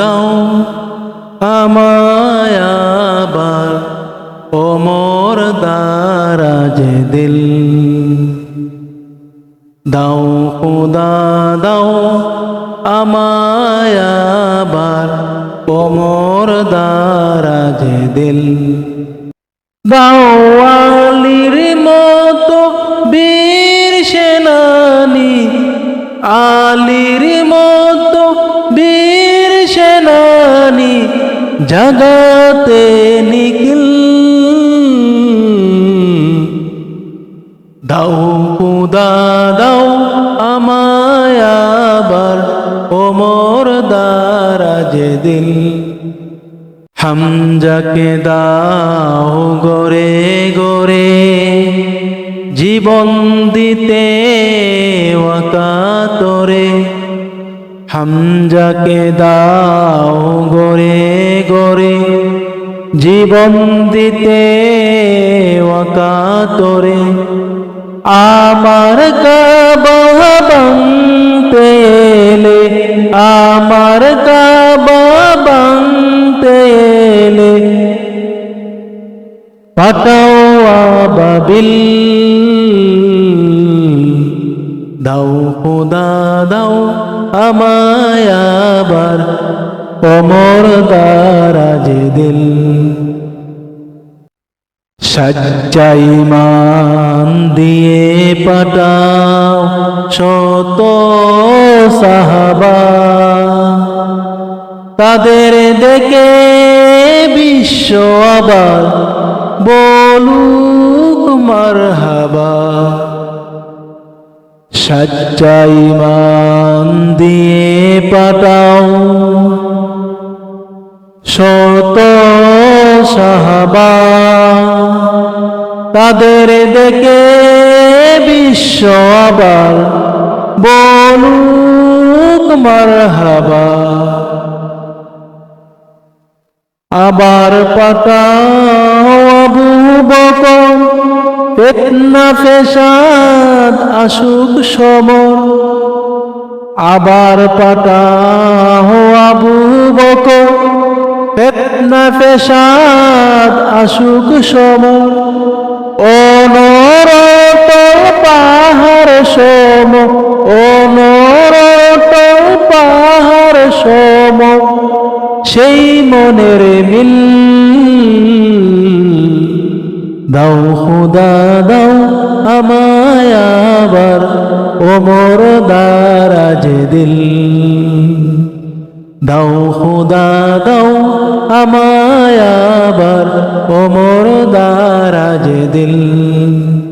দাও আমায় আবার ওমর দারাজ দিল। দাও খুদা, দাও আমায় আবার ওমর দারাজ দিল। দাওয়ালির জগতে নিখিল। দাও খুদা দাও আমায় আবার ওমর দারাজ দিল। হামজাকে দাও গরে গরে, জীবন দিতে ওয়াকাতরে হামজাকে দাও গরে গরে জীবন দিতে ওয়াকাতরে আমার কাবা এলে, আমার কাবা এলে। পাঠাও আবাবিল, দাও খোদা, দাও আমায় আবার। অমর দারাজ দিল। সজ্জাই মান দিয়ে পাঠাও শত সাহাবা। তাদের দেখে বিশ্ব আবার বলুক মারহাবা। সজ্জাই মান দিয়ে পাঠাও সাহাবা, তাদের দেখে বিশ্ব আবার বলুক মারহাবা। আবার পাতা আবু বকর, ফেতনা ফেসাদ আসুক সমর। আবার পাতাও আবু বকর ফেতনা, ফেসাদ, আসুক সমর অনরত পাহাড় সম অনরত পাহাড় সম। সেই মনের মিল দাও খুদা, দাও আমায় আবার, ওমর দারাজ দিল। দাও খুদা, দাও আমায় আবার ওমর দারাজ দিল।